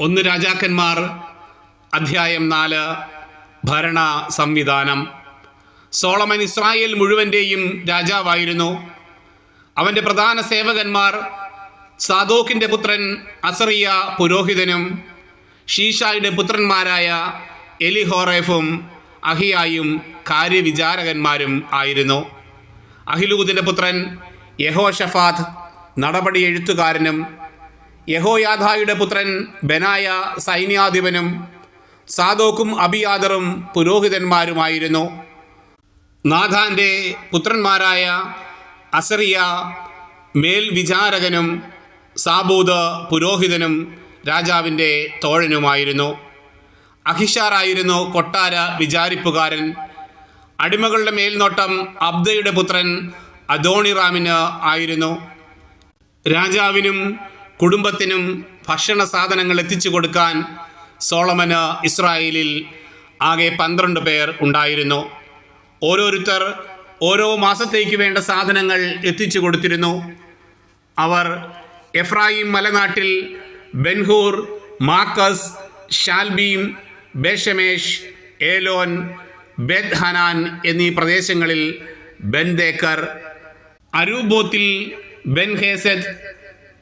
ഒന്ന് രാജാക്കന്മാർ അധ്യായം നാല് ഭരണ സംവിധാനം. സോളമൻ ഇസ്രായേൽ മുഴുവന്റെയും രാജാവായിരുന്നു. അവന്റെ പ്രധാന സേവകന്മാർ സാദോക്കിന്റെ പുത്രൻ അസറിയ പുരോഹിതനും ഷീഷായുടെ പുത്രന്മാരായ എലിഹോറേഫും അഹിയായും കാര്യവിചാരകന്മാരും ആയിരുന്നു. അഹിലൂദിന്റെ പുത്രൻ യഹോഷഫാദ് നടപടി എഴുത്തുകാരനും യഹോയാദായുടെ പുത്രൻ ബനായ സൈന്യാധിപനും സാദോക്കും അബിയാദറും പുരോഹിതന്മാരുമായിരുന്നു. നാഥാന്റെ പുത്രന്മാരായ അസറിയ മേൽവിചാരകനും സാബൂദ് പുരോഹിതനും രാജാവിന്റെ തോഴനുമായിരുന്നു. അഹിഷാറായിരുന്നു കൊട്ടാര വിചാരിപ്പുകാരൻ. അടിമകളുടെ മേൽനോട്ടം അബ്ദയുടെ പുത്രൻ അദോണിറാമിന് ആയിരുന്നു. രാജാവിനും കുടുംബത്തിനും ഭക്ഷണ സാധനങ്ങൾ എത്തിച്ചു കൊടുക്കാൻ സോളമന് ഇസ്രായേലിൽ ആകെ പന്ത്രണ്ട് പേർ ഉണ്ടായിരുന്നു. ഓരോരുത്തർ ഓരോ മാസത്തേക്ക് വേണ്ട സാധനങ്ങൾ എത്തിച്ചു കൊടുത്തിരുന്നു. അവർ Ephraim മലനാട്ടിൽ Ben Hur Makaz Shaalbim Beth Shemesh Elon Beth Hanan എന്നീ പ്രദേശങ്ങളിൽ ബെൻദേക്കർ അരൂബോത്തിൽ ബെൻഹേസെറ്റ്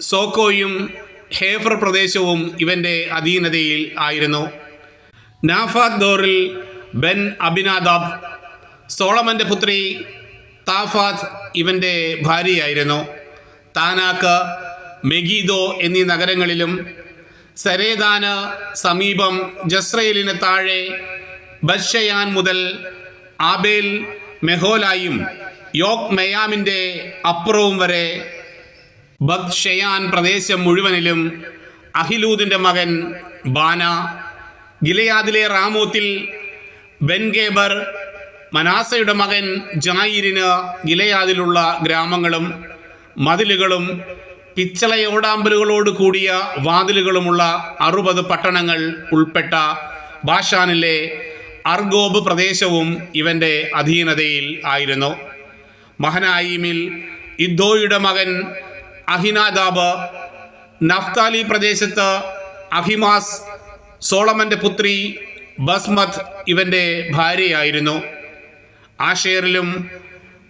സോക്കോയും ഹേഫർ പ്രദേശവും ഇവന്റെ അധീനതയിൽ ആയിരുന്നു. നാഫാദ് ദോറിൽ ബെൻ അബിനാദാബ് സോളമന്റെ പുത്രി താഫാദ് ഇവന്റെ ഭാര്യയായിരുന്നു. താനാക്ക് മെഗീദോ എന്നീ നഗരങ്ങളിലും സരേദാന് സമീപം ജസ്രയേലിന് താഴെ ബഷയാൻ മുതൽ ആബേൽ മെഹോലായും യോക് മെയാമിന്റെ അപ്പുറവും വരെ ബദ്ഷയാൻ പ്രദേശം മുഴുവനിലും അഹിലൂദിന്റെ മകൻ ബാന ഗിലയാദിലെ റാമോത്തിൽ ബെൻഗേബർ മനാസയുടെ മകൻ ജായിരിന് ഗിലയാദിലുള്ള ഗ്രാമങ്ങളും മതിലുകളും പിച്ചളയോടാമ്പലുകളോട് കൂടിയ വാതിലുകളുമുള്ള അറുപത് പട്ടണങ്ങൾ ഉൾപ്പെട്ട ബാഷാനിലെ അർഗോബ് പ്രദേശവും ഇവന്റെ അധീനതയിൽ ആയിരുന്നു. മഹനായിമിൽ ഇദ്ദോയുടെ മകൻ അഹിനാദാബ് നഫ്താലി പ്രദേശത്ത് അഹിമാസ് സോളമന്റെ പുത്രി ബസ്മത് ഇവന്റെ ഭാര്യയായിരുന്നു. ആഷേറിലും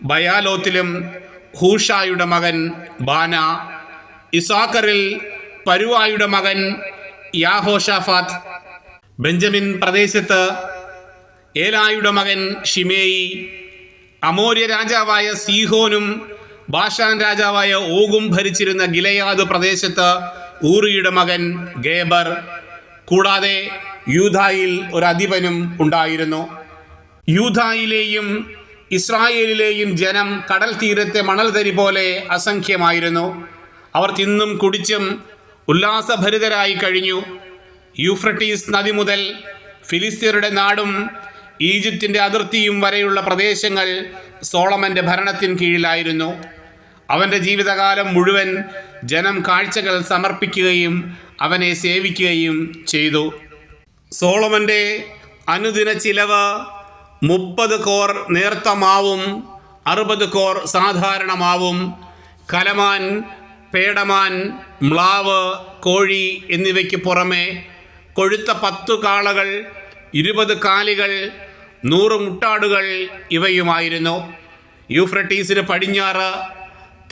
ബയാലോത്തിലും ഹൂഷായുടെ മകൻ ബാന ഇസാക്കറിൽ പരുവായുടെ മകൻ യാഹോഷാഫാത്ത് ബെഞ്ചമിൻ പ്രദേശത്ത് ഏലായുടെ മകൻ ഷിമേയി അമോര്യ രാജാവായ സീഹോനും ബാഷാൻ രാജാവായ ഓഗും ഭരിച്ചിരുന്ന ഗിലയാദ് പ്രദേശത്ത് ഊറിയുടെ മകൻ ഗേബർ കൂടാതെ യൂധായിൽ ഒരു അധിപനും ഉണ്ടായിരുന്നു. യൂധായിലെയും ഇസ്രായേലിലെയും ജനം കടൽ തീരത്തെ മണൽതരി പോലെ അസംഖ്യമായിരുന്നു. അവർ തിന്നും കുടിച്ചും ഉല്ലാസഭരിതരായി കഴിഞ്ഞു. യൂഫ്രട്ടീസ് നദി മുതൽ ഫിലിസ്തീനയുടെ നാടും ഈജിപ്തിന്റെ അതിർത്തിയും വരെയുള്ള പ്രദേശങ്ങൾ സോളമന്റെ ഭരണത്തിൻ കീഴിലായിരുന്നു. അവന്റെ ജീവിതകാലം മുഴുവൻ ജനം കാഴ്ചകൾ സമർപ്പിക്കുകയും അവനെ സേവിക്കുകയും ചെയ്തു. സോളമന്റെ അനുദിന ചിലവ് മുപ്പത് കോർ നേർത്തമാവും അറുപത് കോർ സാധാരണമാവും. കലമാൻ പേടമാൻ മ്ലാവ് കോഴി എന്നിവയ്ക്ക് പുറമെ കൊഴുത്ത പത്തു കാളകൾ ഇരുപത് കാലികൾ നൂറ് മുട്ടാടുകൾ ഇവയുമായിരുന്നു. യൂഫ്രട്ടീസിന് പടിഞ്ഞാറ്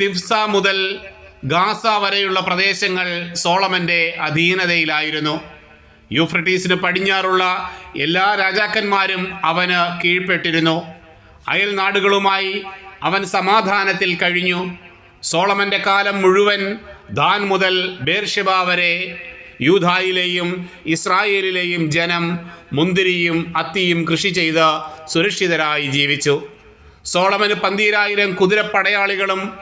തിഫ്സ മുതൽ ഗാസ വരെയുള്ള പ്രദേശങ്ങൾ സോളമന്റെ അധീനതയിലായിരുന്നു. യൂഫ്രട്ടീസിന് പടിഞ്ഞാറുള്ള എല്ലാ രാജാക്കന്മാരും അവന് കീഴ്പ്പെട്ടിരുന്നു. അയൽ നാടുകളുമായി അവൻ സമാധാനത്തിൽ കഴിഞ്ഞു. സോളമന്റെ കാലം മുഴുവൻ ദാൻ മുതൽ ബേർഷിബ വരെ യൂധായിലെയും ഇസ്രായേലിലെയും ജനം മുന്തിരിയും അത്തിയും കൃഷി ചെയ്ത് സുരക്ഷിതരായി ജീവിച്ചു. സോളമന് പന്തീരായിരം കുതിരപ്പടയാളികളും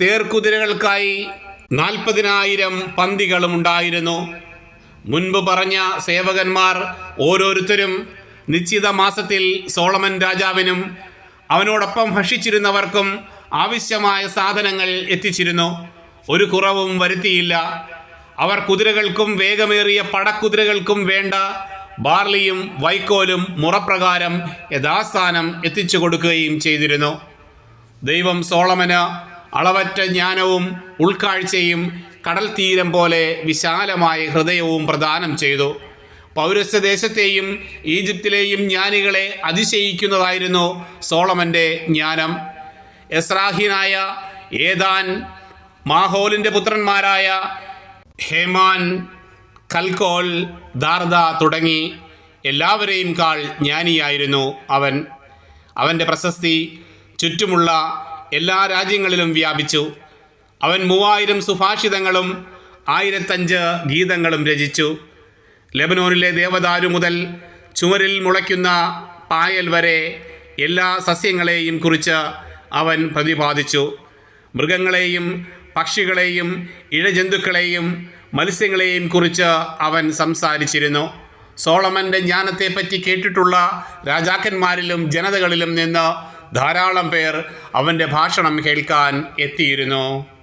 തേർക്കുതിരകൾക്കായി നാൽപ്പതിനായിരം പന്തികളും ഉണ്ടായിരുന്നു. മുൻപ് പറഞ്ഞ സേവകന്മാർ ഓരോരുത്തരും നിശ്ചിത മാസത്തിൽ സോളമൻ രാജാവിനും അവനോടൊപ്പം ഭക്ഷിച്ചിരുന്നവർക്കും ആവശ്യമായ സാധനങ്ങൾ എത്തിച്ചിരുന്നു. ഒരു കുറവും വരുത്തിയില്ല. അവർ കുതിരകൾക്കും വേഗമേറിയ പടക്കുതിരകൾക്കും വേണ്ട ബാർലിയും വൈക്കോലും മുറപ്രകാരം യഥാസ്ഥാനം എത്തിച്ചു കൊടുക്കുകയും ചെയ്തിരുന്നു. ദൈവം സോളമന് അളവറ്റ ജ്ഞാനവും ഉൾക്കാഴ്ചയും കടൽ തീരം പോലെ വിശാലമായ ഹൃദയവും പ്രദാനം ചെയ്തു. പൗരസ്ത്യദേശത്തെയും ഈജിപ്തിലെയും ജ്ഞാനികളെ അതിശയിക്കുന്നതായിരുന്നു സോളമന്റെ ജ്ഞാനം. എസ്രാഹീനായ ഏതാൻ മാഹോലിന്റെ പുത്രന്മാരായ ഹേമാൻ കൽക്കോൽ ദാർദ തുടങ്ങി എല്ലാവരെയും കാൾ ജ്ഞാനിയായിരുന്നു അവൻ. അവന്റെ പ്രശസ്തി ചുറ്റുമുള്ള എല്ലാ രാജ്യങ്ങളിലും വ്യാപിച്ചു. അവൻ മൂവായിരം സുഭാഷിതങ്ങളും ആയിരത്തഞ്ച് ഗീതങ്ങളും രചിച്ചു. ലെബനോനിലെ ദേവദാരു മുതൽ ചുമരിൽ മുളയ്ക്കുന്ന പായൽ വരെ എല്ലാ സസ്യങ്ങളെയും കുറിച്ച് അവൻ പ്രതിപാദിച്ചു. മൃഗങ്ങളെയും പക്ഷികളെയും ഇഴജന്തുക്കളെയും മത്സ്യങ്ങളെയും കുറിച്ച് അവൻ സംസാരിച്ചിരുന്നു. സോളമന്റെ ജ്ഞാനത്തെപ്പറ്റി കേട്ടിട്ടുള്ള രാജാക്കന്മാരിലും ജനതകളിലും നിന്ന് ധാരാളം പേർ അവന്റെ ഭാഷണം കേൾക്കാൻ എത്തിയിരുന്നു.